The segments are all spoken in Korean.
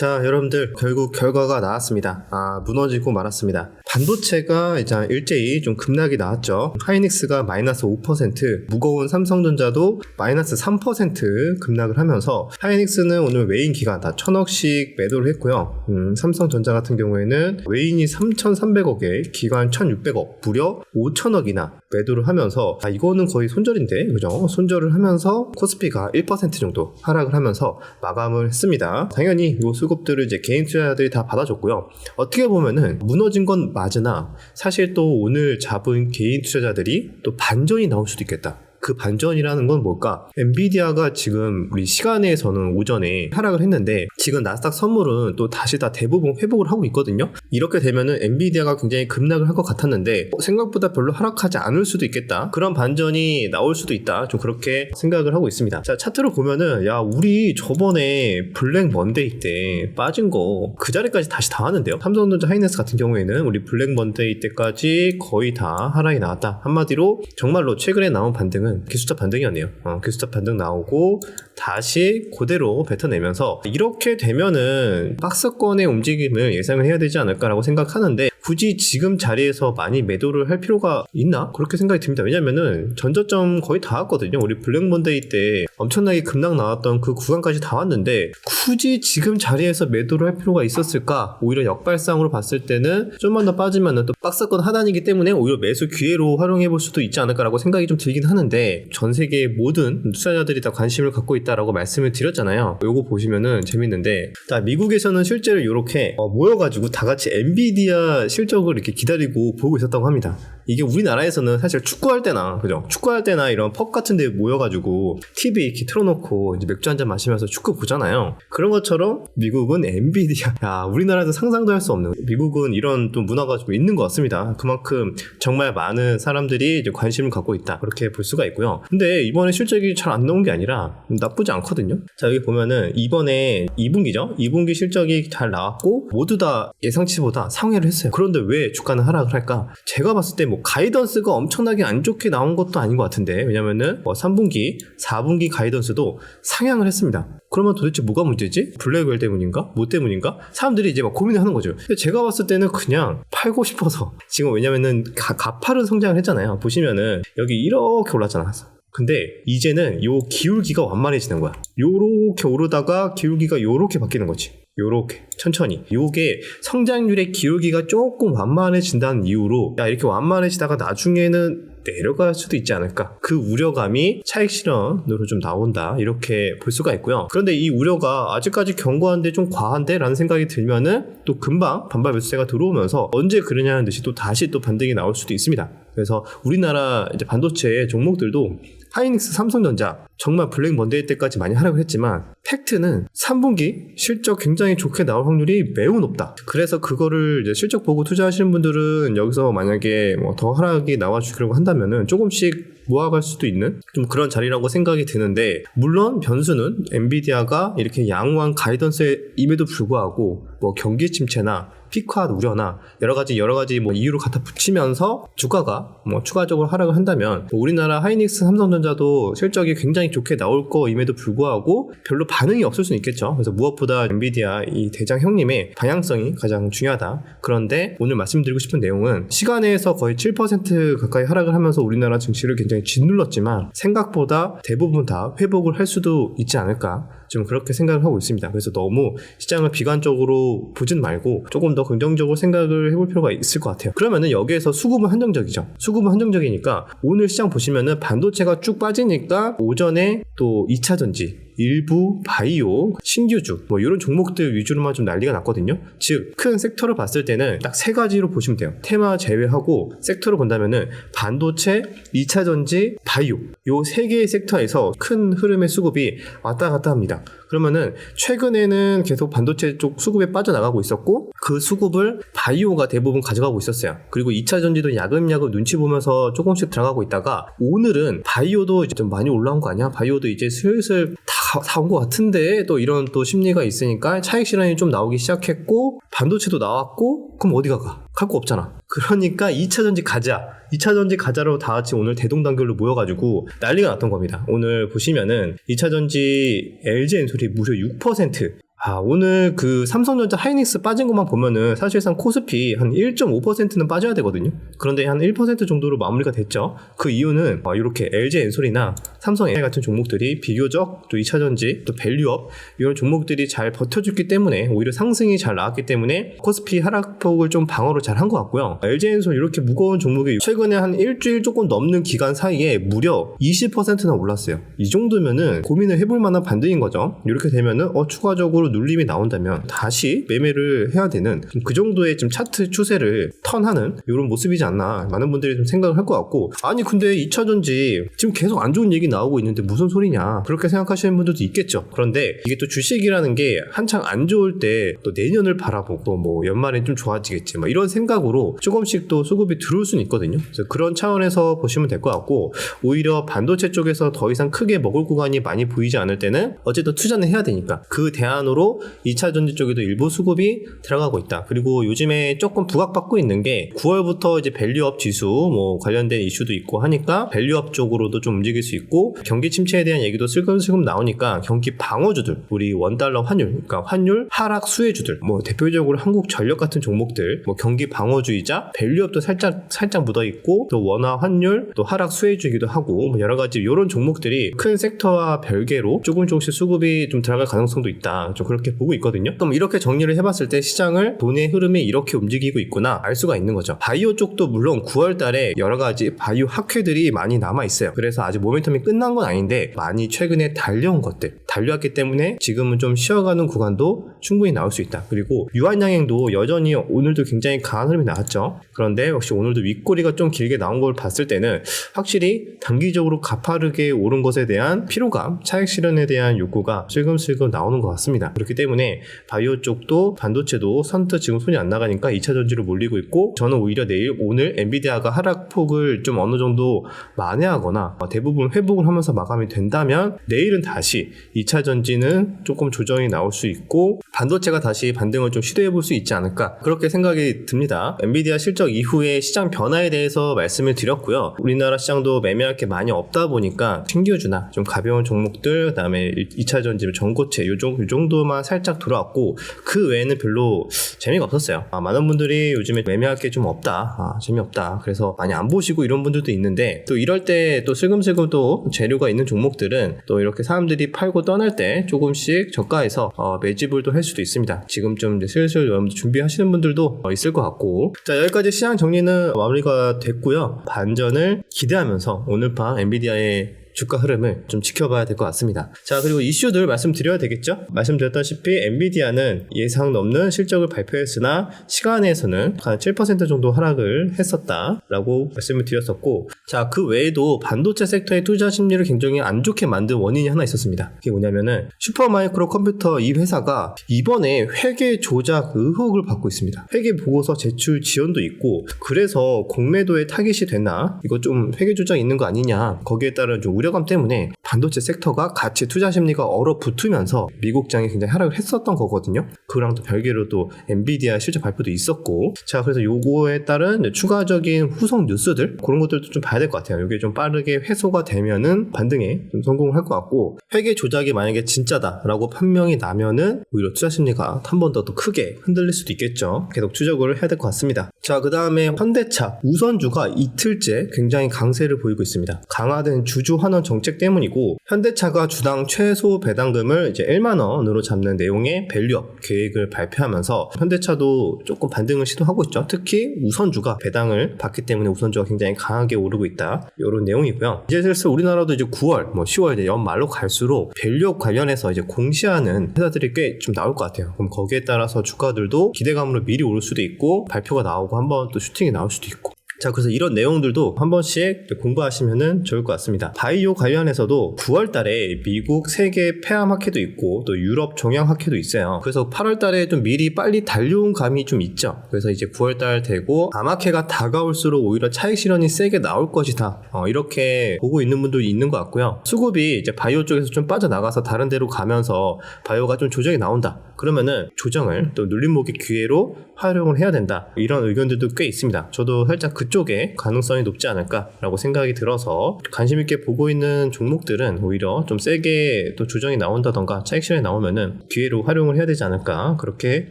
자, 여러분들 결국 결과가 나왔습니다. 아, 무너지고 말았습니다. 반도체가 이제 일제히 좀 급락이 나왔죠. 하이닉스가 마이너스 5%, 무거운 삼성전자도 마이너스 3% 급락을 하면서 하이닉스는 오늘 외인 기간 다 천억씩 매도를 했고요. 음, 삼성전자 같은 경우에는 외인이 3,300억에 기관 1,600억, 무려 5천억이나 매도를 하면서 아, 이거는 거의 손절인데, 그죠? 손절을 하면서 코스피가 1% 정도 하락을 하면서 마감을 했습니다. 당연히 이 수급들을 이제 개인 투자자들이 다 받아줬고요. 어떻게 보면은 무너진 건 맞으나 사실 또 오늘 잡은 개인 투자자들이 또 반전이 나올 수도 있겠다. 그 반전이라는 건 뭘까? 엔비디아가 지금 우리 시간에서는 오전에 하락을 했는데 지금 나스닥 선물은 또 다시 다 대부분 회복을 하고 있거든요. 이렇게 되면은 엔비디아가 굉장히 급락을 할 것 같았는데 생각보다 별로 하락하지 않을 수도 있겠다. 그런 반전이 나올 수도 있다. 좀 그렇게 생각을 하고 있습니다. 자 차트로 보면은 야 우리 저번에 블랙 먼데이 때 빠진 거 그 자리까지 다시 다 왔는데요. 삼성전자 하이닉스 같은 경우에는 우리 블랙 먼데이 때까지 거의 다 하락이 나왔다. 한마디로 정말로 최근에 나온 반등은 기술자 반등이었네요. 어, 기술자 반등 나오고 다시 그대로 뱉어내면서 이렇게 되면은 박스권의 움직임을 예상을 해야 되지 않을까라고 생각하는데 굳이 지금 자리에서 많이 매도를 할 필요가 있나? 그렇게 생각이 듭니다. 왜냐면은 전저점 거의 다 왔거든요. 우리 블랙먼데이 때 엄청나게 급락 나왔던 그 구간까지 다 왔는데 굳이 지금 자리에서 매도를 할 필요가 있었을까? 오히려 역발상으로 봤을 때는 좀만 더 빠지면은 또 박스권 하단이기 때문에 오히려 매수 기회로 활용해 볼 수도 있지 않을까라고 생각이 좀 들긴 하는데 전 세계 모든 투자자들이 다 관심을 갖고 있다라고 말씀을 드렸잖아요. 요거 보시면은 재밌는데 자, 미국에서는 실제로 이렇게 어, 모여가지고 다 같이 엔비디아 실적을 이렇게 기다리고 보고 있었다고 합니다. 이게 우리나라에서는 사실 축구할 때나 그죠? 축구할 때나 이런 펍 같은 데 모여가지고 TV 이렇게 틀어놓고 이제 맥주 한 잔 마시면서 축구 보잖아요. 그런 것처럼 미국은 엔비디아. 야, 우리나라에서 상상도 할 수 없는 미국은 이런 또 문화가 좀 있는 것 같습니다. 그만큼 정말 많은 사람들이 이제 관심을 갖고 있다. 그렇게 볼 수가 있고요. 근데 이번에 실적이 잘 안 나온 게 아니라 나쁘지 않거든요. 자, 여기 보면은 이번에 2분기죠? 2분기 실적이 잘 나왔고 모두 다 예상치보다 상회를 했어요. 그런데 왜 주가는 하락을 할까? 제가 봤을 때 뭐 가이던스가 엄청나게 안 좋게 나온 것도 아닌 것 같은데 왜냐면은 뭐 3분기, 4분기 가이던스도 상향을 했습니다. 그러면 도대체 뭐가 문제지? 블랙웰 때문인가? 뭐 때문인가? 사람들이 이제 막 고민을 하는 거죠. 제가 봤을 때는 그냥 팔고 싶어서 지금 왜냐면은 가, 가파른 성장을 했잖아요. 보시면은 여기 이렇게 올랐잖아. 근데 이제는 요 기울기가 완만해지는 거야. 요렇게 오르다가 기울기가 요렇게 바뀌는 거지. 요렇게 천천히. 요게 성장률의 기울기가 조금 완만해진다는 이유로 야 이렇게 완만해지다가 나중에는 내려갈 수도 있지 않을까? 그 우려감이 차익 실현으로 좀 나온다. 이렇게 볼 수가 있고요. 그런데 이 우려가 아직까지 견고한데 좀 과한데? 라는 생각이 들면은 또 금방 반발 매수세가 들어오면서 언제 그러냐는 듯이 또 다시 또 반등이 나올 수도 있습니다. 그래서 우리나라 이제 반도체 종목들도 하이닉스 삼성전자 정말 블랙 먼데이 때까지 많이 하락을 했지만 팩트는 3분기 실적 굉장히 좋게 나올 확률이 매우 높다. 그래서 그거를 이제 실적 보고 투자하시는 분들은 여기서 만약에 뭐 더 하락이 나와주려고 한다면은 조금씩 모아갈 수도 있는 좀 그런 자리라고 생각이 드는데 물론 변수는 엔비디아가 이렇게 양호한 가이던스임에도 불구하고 뭐 경기 침체나 피크아 우려나 여러 가지 여러 가지 뭐 이유를 갖다 붙이면서 주가가 뭐 추가적으로 하락을 한다면 뭐 우리나라 하이닉스 삼성전자 도 실적이 굉장히 좋게 나올 거임에도 불구하고 별로 반응이 없을 수는 있겠죠. 그래서 무엇보다 엔비디아 이 대장 형님의 방향성이 가장 중요하다. 그런데 오늘 말씀드리고 싶은 내용은 시간에서 거의 7% 가까이 하락을 하면서 우리나라 증시를 굉장히 짓눌렀지만 생각보다 대부분 다 회복을 할 수도 있지 않을까. 좀 그렇게 생각을 하고 있습니다. 그래서 너무 시장을 비관적으로 보진 말고 조금 더 긍정적으로 생각을 해볼 필요가 있을 것 같아요. 그러면은 여기에서 수급은 한정적이죠. 수급은 한정적이니까 오늘 시장 보시면은 반도체가 쭉 빠지니까 오전에 또 2차 전지 일부 바이오, 신규주 뭐 이런 종목들 위주로만 좀 난리가 났거든요. 즉 큰 섹터를 봤을 때는 딱 세 가지로 보시면 돼요. 테마 제외하고 섹터를 본다면은 반도체, 2차 전지, 바이오 요 세 개의 섹터에서 큰 흐름의 수급이 왔다 갔다 합니다. 그러면은 최근에는 계속 반도체 쪽 수급에 빠져나가고 있었고 그 수급을 바이오가 대부분 가져가고 있었어요. 그리고 2차 전지도 야금야금 눈치 보면서 조금씩 들어가고 있다가 오늘은 바이오도 이제 좀 많이 올라온 거 아니야? 바이오도 이제 슬슬 다 사온 것 같은데 또 이런 또 심리가 있으니까 차익 실현이 좀 나오기 시작했고 반도체도 나왔고 그럼 어디가 가? 갈 거 없잖아. 그러니까 2차 전지 가자. 2차 전지 가자로 다 같이 오늘 대동단결로 모여가지고 난리가 났던 겁니다. 오늘 보시면은 2차 전지 LG 엔솔이 무려 6% 아, 오늘 그 삼성전자 하이닉스 빠진 것만 보면은 사실상 코스피 한 1.5%는 빠져야 되거든요. 그런데 한 1% 정도로 마무리가 됐죠. 그 이유는 어, 이렇게 LG 엔솔이나 삼성 AI 같은 종목들이 비교적 또 2차전지 또 밸류업 이런 종목들이 잘 버텨줬기 때문에 오히려 상승이 잘 나왔기 때문에 코스피 하락폭을 좀 방어를 잘 한 것 같고요. LG 엔솔 이렇게 무거운 종목이 최근에 한 일주일 조금 넘는 기간 사이에 무려 20%나 올랐어요. 이 정도면은 고민을 해볼 만한 반등인 거죠. 이렇게 되면은 어 추가적으로 눌림이 나온다면 다시 매매를 해야 되는 그 정도의 좀 차트 추세를 턴하는 이런 모습이지 않나 많은 분들이 좀 생각을 할 것 같고 아니 근데 2차전지 지금 계속 안 좋은 얘기 나오고 있는데 무슨 소리냐 그렇게 생각하시는 분들도 있겠죠. 그런데 이게 또 주식이라는 게 한창 안 좋을 때 또 내년을 바라보고 뭐 연말엔 좀 좋아지겠지 뭐 이런 생각으로 조금씩 또 수급이 들어올 수는 있거든요. 그래서 그런 차원에서 보시면 될 것 같고 오히려 반도체 쪽에서 더 이상 크게 먹을 구간이 많이 보이지 않을 때는 어쨌든 투자는 해야 되니까 그 대안으로 2차 전지 쪽에도 일부 수급이 들어가고 있다. 그리고 요즘에 조금 부각받고 있는 게 9월부터 이제 밸류업 지수 뭐 관련된 이슈도 있고 하니까 밸류업 쪽으로도 좀 움직일 수 있고 경기 침체에 대한 얘기도 슬금슬금 나오니까 경기 방어주들 우리 원달러 환율 그러니까 환율 하락 수혜주들 뭐 대표적으로 한국 전력 같은 종목들 뭐 경기 방어주의자 밸류업도 살짝 살짝 묻어 있고 또 원화 환율 또 하락 수혜주기도 하고 뭐 여러 가지 이런 종목들이 큰 섹터와 별개로 조금 조금씩 수급이 좀 들어갈 가능성도 있다. 좀 그렇게 보고 있거든요. 그럼 이렇게 정리를 해봤을 때 시장을 돈의 흐름이 이렇게 움직이고 있구나 알 수가 있는 거죠. 바이오 쪽도 물론 9월 달에 여러 가지 바이오 학회들이 많이 남아 있어요. 그래서 아직 모멘텀이 끝난 건 아닌데 많이 최근에 달려온 것들 달려왔기 때문에 지금은 좀 쉬어가는 구간도 충분히 나올 수 있다. 그리고 유한양행도 여전히 오늘도 굉장히 강한 흐름이 나왔죠. 그런데 역시 오늘도 윗꼬리가 좀 길게 나온 걸 봤을 때는 확실히 단기적으로 가파르게 오른 것에 대한 피로감, 차익 실현에 대한 욕구가 슬금슬금 나오는 것 같습니다. 그렇기 때문에 바이오 쪽도 반도체도 선뜻 지금 손이 안 나가니까 2차 전지로 몰리고 있고 저는 오히려 내일 오늘 엔비디아가 하락폭을 좀 어느 정도 만회하거나 대부분 회복을 하면서 마감이 된다면 내일은 다시 2차 전지는 조금 조정이 나올 수 있고 반도체가 다시 반등을 좀 시도해 볼 수 있지 않을까 그렇게 생각이 듭니다. 엔비디아 실적 이후에 시장 변화에 대해서 말씀을 드렸고요. 우리나라 시장도 매매할 게 많이 없다 보니까 신규주나 좀 가벼운 종목들 그다음에 2차 전지 전고체 요, 정, 요 정도만 살짝 들어왔고 그 외에는 별로 재미가 없었어요. 아, 많은 분들이 요즘에 매매할 게 좀 없다. 아, 재미없다. 그래서 많이 안 보시고 이런 분들도 있는데 또 이럴 때 또 슬금슬금 또 재료가 있는 종목들은 또 이렇게 사람들이 팔고 떠날 때 조금씩 저가해서 어, 매집을 또 할 수도 있습니다. 지금쯤 이제 슬슬 여러분들 준비하시는 분들도 어, 있을 것 같고 자 여기까지 시장 정리는 마무리가 됐고요. 반전을 기대하면서 오늘 밤 엔비디아의 주가 흐름을 좀 지켜봐야 될 것 같습니다. 자, 그리고 이슈들 말씀드려야 되겠죠? 말씀드렸다시피 엔비디아는 예상 넘는 실적을 발표했으나 시간에서는 한 7% 정도 하락을 했었다라고 말씀을 드렸었고, 자, 그 외에도 반도체 섹터의 투자 심리를 굉장히 안 좋게 만든 원인이 하나 있었습니다. 그게 뭐냐면은 슈퍼마이크로 컴퓨터 이 회사가 이번에 회계 조작 의혹을 받고 있습니다. 회계 보고서 제출 지연도 있고, 그래서 공매도에 타깃이 됐나? 이거 좀 회계 조작 있는 거 아니냐? 거기에 따른 좀 우려 감 때문에 반도체 섹터가 같이 투자 심리가 얼어붙으면서 미국장이 굉장히 하락을 했었던 거거든요. 그랑 또 별개로 또 엔비디아 실적 발표도 있었고, 자 그래서 요거에 따른 추가적인 후속 뉴스들 그런 것들도 좀 봐야 될 것 같아요. 이게 좀 빠르게 회소가 되면은 반등에 좀 성공을 할 것 같고 회계 조작이 만약에 진짜다라고 판명이 나면은 오히려 투자 심리가 한 번더또 크게 흔들릴 수도 있겠죠. 계속 추적을 해야 될 것 같습니다. 자 그 다음에 현대차 우선주가 이틀째 굉장히 강세를 보이고 있습니다. 강화된 주주 환원 정책 때문이고 현대차가 주당 최소 배당금을 이제 1만 원으로 잡는 내용의 밸류업 계획을 발표하면서 현대차도 조금 반등을 시도하고 있죠. 특히 우선주가 배당을 받기 때문에 우선주가 굉장히 강하게 오르고 있다. 이런 내용이고요. 이제 슬슬 우리나라도 이제 9월, 뭐 10월 이제 연말로 갈수록 밸류업 관련해서 이제 공시하는 회사들이 꽤 좀 나올 것 같아요. 그럼 거기에 따라서 주가들도 기대감으로 미리 오를 수도 있고 발표가 나오고 한번 또 슈팅이 나올 수도 있고 자, 그래서 이런 내용들도 한 번씩 공부하시면 좋을 것 같습니다. 바이오 관련해서도 9월 달에 미국 세계 폐암 학회도 있고 또 유럽 종양 학회도 있어요. 그래서 8월 달에 좀 미리 빨리 달려온 감이 좀 있죠. 그래서 이제 9월 달 되고 암학회가 다가올수록 오히려 차익 실현이 세게 나올 것이다. 어, 이렇게 보고 있는 분도 있는 것 같고요. 수급이 이제 바이오 쪽에서 좀 빠져나가서 다른 데로 가면서 바이오가 좀 조정이 나온다. 그러면은 조정을 또 눌림목의 기회로 활용을 해야 된다. 이런 의견들도 꽤 있습니다. 저도 살짝 그 그쪽에 가능성이 높지 않을까라고 생각이 들어서 관심 있게 보고 있는 종목들은 오히려 좀 세게 또 조정이 나온다던가 차익 실현이 나오면은 기회로 활용을 해야 되지 않을까 그렇게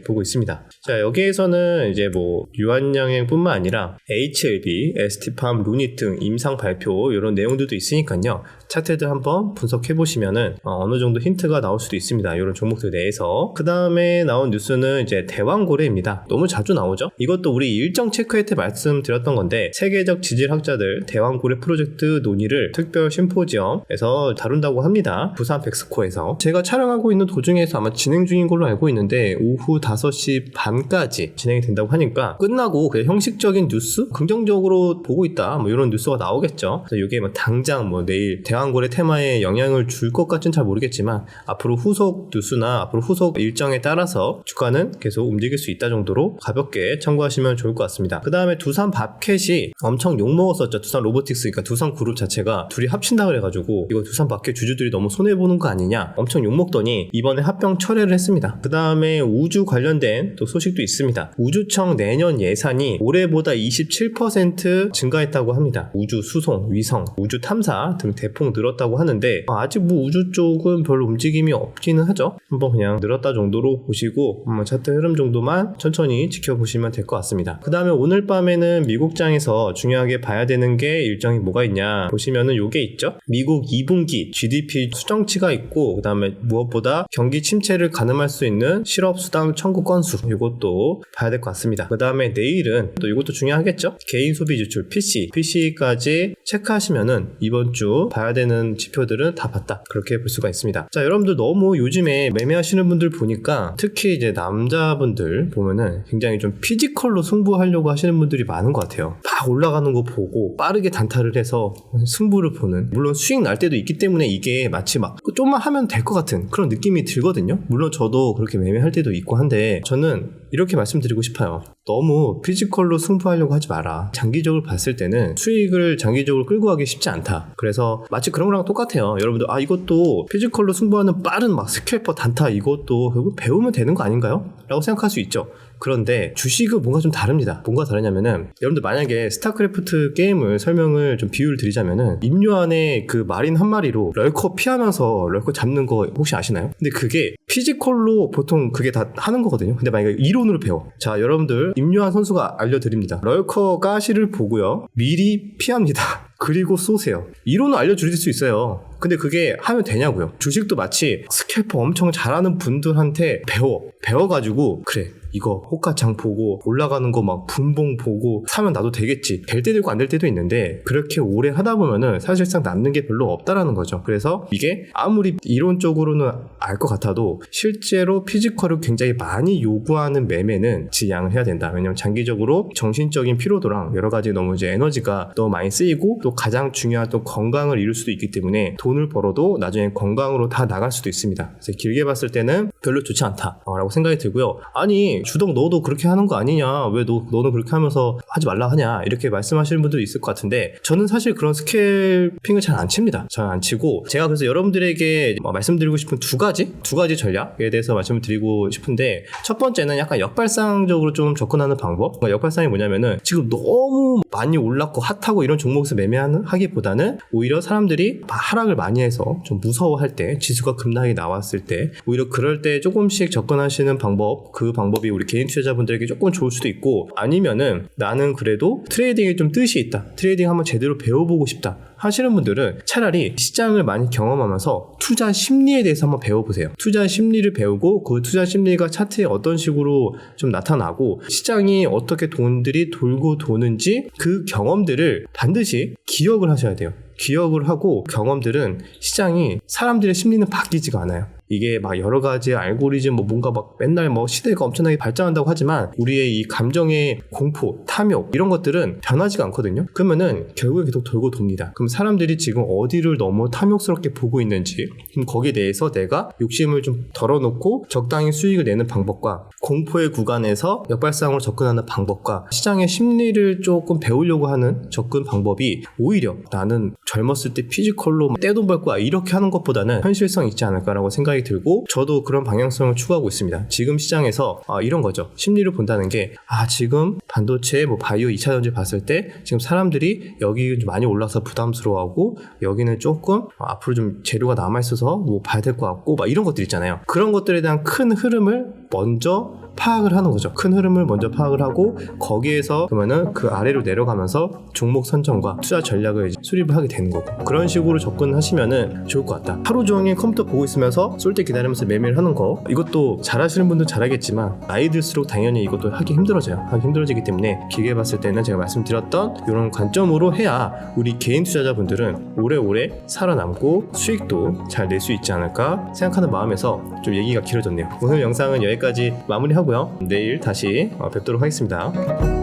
보고 있습니다. 자 여기에서는 이제 뭐 유한양행뿐만 아니라 HLB, ST팜, 루닛 등 임상 발표 이런 내용들도 있으니까요. 차트들 한번 분석해 보시면은 어, 어느 정도 힌트가 나올 수도 있습니다. 이런 종목들 내에서 그 다음에 나온 뉴스는 이제 대왕고래입니다. 너무 자주 나오죠. 이것도 우리 일정 체크회 때 말씀드렸던 건데 세계적 지질학자들 대왕 고래 프로젝트 논의를 특별 심포지엄에서 다룬다고 합니다. 부산 백스코에서 제가 촬영하고 있는 도중에서 아마 진행 중인 걸로 알고 있는데 오후 5시 반까지 진행이 된다고 하니까 끝나고 그냥 형식적인 뉴스 긍정적으로 보고 있다 뭐 이런 뉴스가 나오겠죠. 그래서 이게 뭐 당장 뭐 내일 대왕고래 테마에 영향을 줄 것 같진 잘 모르겠지만 앞으로 후속 뉴스나 앞으로 후속 일정에 따라서 주가는 계속 움직일 수 있다 정도로 가볍게 참고하시면 좋을 것 같습니다. 그 다음에 두산 밥캣이 엄청 욕 먹었었죠. 두산 로보틱스, 그러니까 두산 그룹 자체가 둘이 합친다 그래가지고 이거 두산 밥캣 주주들이 너무 손해 보는 거 아니냐 엄청 욕 먹더니 이번에 합병 철회를 했습니다. 그 다음에 우주 관련된 또 소식도 있습니다. 우주청 내년 예산이 올해보다 27% 증가했다고 합니다. 우주 수송, 위성, 우주 탐사 등 대폭 늘었다고 하는데 아직 뭐 우주 쪽은 별로 움직임이 없기는 하죠. 한번 그냥 늘었다 정도로 보시고 한번 차트 흐름 정도만 천천히 지켜보시면 될 것 같습니다. 그 다음에 오늘 밤에는 미국 장에서 중요하게 봐야 되는 게 일정이 뭐가 있냐 보시면은 요게 있죠. 미국 2분기 GDP 수정치가 있고 그 다음에 무엇보다 경기 침체를 가늠할 수 있는 실업 수당 청구 건수 이것도 봐야 될 것 같습니다. 그 다음에 내일은 또 이것도 중요하겠죠. 개인 소비 지출 PC, PC까지 체크하시면은 이번 주 봐야 되는 지표들은 다 봤다 그렇게 볼 수가 있습니다. 자 여러분들 너무 요즘에 매매하시는 분들 보니까 특히 이제 남자분들 보면은 굉장히 좀 피지컬로 승부하려고 하시는 분들이 많은 것 같아요. 막 올라가는 거 보고 빠르게 단타를 해서 승부를 보는 물론 수익 날 때도 있기 때문에 이게 마치 막 좀만 하면 될 것 같은 그런 느낌이 들거든요. 물론 저도 그렇게 매매할 때도 있고 한데 저는 이렇게 말씀드리고 싶어요. 너무 피지컬로 승부하려고 하지 마라. 장기적으로 봤을 때는 수익을 장기적으로 끌고 가기 쉽지 않다. 그래서 마치 그런 거랑 똑같아요. 여러분들 아 이것도 피지컬로 승부하는 빠른 막 스캘퍼 단타 이것도 결국 배우면 되는 거 아닌가요? 라고 생각할 수 있죠. 그런데 주식은 뭔가 좀 다릅니다. 뭔가 다르냐면은 여러분들 만약에 스타크래프트 게임을 설명을 좀 비유를 드리자면은 임요한의 그 마린 한 마리로 럴커 피하면서 럴커 잡는 거 혹시 아시나요? 근데 그게 피지컬로 보통 그게 다 하는 거거든요. 근데 만약에 이론으로 배워. 자, 여러분들 임요한 선수가 알려드립니다. 럴커 가시를 보고요. 미리 피합니다. 그리고 쏘세요. 이론은 알려드릴 수 있어요. 근데 그게 하면 되냐고요. 주식도 마치 스캘퍼 엄청 잘하는 분들한테 배워. 배워가지고, 그래. 이거 호가창 보고 올라가는 거 막 분봉 보고 사면 나도 되겠지. 될 때도 있고 안 될 때도 있는데 그렇게 오래 하다 보면은 사실상 남는 게 별로 없다라는 거죠. 그래서 이게 아무리 이론적으로는 알 것 같아도 실제로 피지컬을 굉장히 많이 요구하는 매매는 지양을 해야 된다. 왜냐면 장기적으로 정신적인 피로도랑 여러 가지 너무 이제 에너지가 너무 많이 쓰이고 또 가장 중요한 또 건강을 이룰 수도 있기 때문에 돈을 벌어도 나중에 건강으로 다 나갈 수도 있습니다. 그래서 길게 봤을 때는 별로 좋지 않다라고 생각이 들고요. 아니 주덕 너도 그렇게 하는 거 아니냐? 왜 너, 너는 그렇게 하면서 하지 말라 하냐? 이렇게 말씀하시는 분들도 있을 것 같은데 저는 사실 그런 스캘핑을 잘 안 칩니다. 잘 안 치고 제가 그래서 여러분들에게 뭐 말씀드리고 싶은 두 가지 두 가지 전략에 대해서 말씀을 드리고 싶은데 첫 번째는 약간 역발상적으로 좀 접근하는 방법. 그러니까 역발상이 뭐냐면은 지금 너무 많이 올랐고 핫하고 이런 종목에서 매매하는 하기보다는 오히려 사람들이 하락을 많이 해서 좀 무서워할 때 지수가 급락이 나왔을 때 오히려 그럴 때 조금씩 접근하시는 방법 그 방법이 우리 개인 투자자분들에게 조금 좋을 수도 있고 아니면은 나는 그래도 트레이딩에 좀 뜻이 있다 트레이딩 한번 제대로 배워보고 싶다 하시는 분들은 차라리 시장을 많이 경험하면서 투자 심리에 대해서 한번 배워보세요. 투자 심리를 배우고 그 투자 심리가 차트에 어떤 식으로 좀 나타나고 시장이 어떻게 돈들이 돌고 도는지 그 경험들을 반드시 기억을 하셔야 돼요. 기억을 하고 경험들은 시장이 사람들의 심리는 바뀌지가 않아요. 이게 막 여러 가지 알고리즘 뭐 뭔가 막 맨날 뭐 시대가 엄청나게 발전한다고 하지만 우리의 이 감정의 공포, 탐욕 이런 것들은 변하지가 않거든요. 그러면은 결국에 계속 돌고 돕니다. 그럼 사람들이 지금 어디를 너무 탐욕스럽게 보고 있는지 그럼 거기에 대해서 내가 욕심을 좀 덜어놓고 적당히 수익을 내는 방법과 공포의 구간에서 역발상으로 접근하는 방법과 시장의 심리를 조금 배우려고 하는 접근 방법이 오히려 나는 젊었을 때 피지컬로 떼돈 벌고 이렇게 하는 것보다는 현실성 있지 않을까라고 생각이 생각이 들고 저도 그런 방향성을 추구하고 있습니다. 지금 시장에서 아, 이런 거죠. 심리를 본다는 게 아 지금 반도체 뭐 바이오 2차 전지 봤을 때 지금 사람들이 여기 좀 많이 올라서 부담스러워하고 여기는 조금 어, 앞으로 좀 재료가 남아 있어서 뭐 봐야 될 것 같고 막 이런 것들 있잖아요. 그런 것들에 대한 큰 흐름을 먼저 파악을 하는 거죠. 큰 흐름을 먼저 파악을 하고 거기에서 그러면은 그 아래로 내려가면서 종목 선정과 투자 전략을 수립을 하게 되는 거고 그런 식으로 접근하시면은 좋을 것 같다. 하루 종일 컴퓨터 보고 있으면서 쏠 때 기다리면서 매매를 하는 거 이것도 잘하시는 분들 잘하겠지만 나이 들수록 당연히 이것도 하기 힘들어져요. 하기 힘들어지기 때문에 길게 봤을 때는 제가 말씀드렸던 이런 관점으로 해야 우리 개인 투자자분들은 오래오래 살아남고 수익도 잘 낼 수 있지 않을까 생각하는 마음에서 좀 얘기가 길어졌네요. 오늘 영상은 여기까지 마무리하고요. 내일 다시 어, 뵙도록 하겠습니다.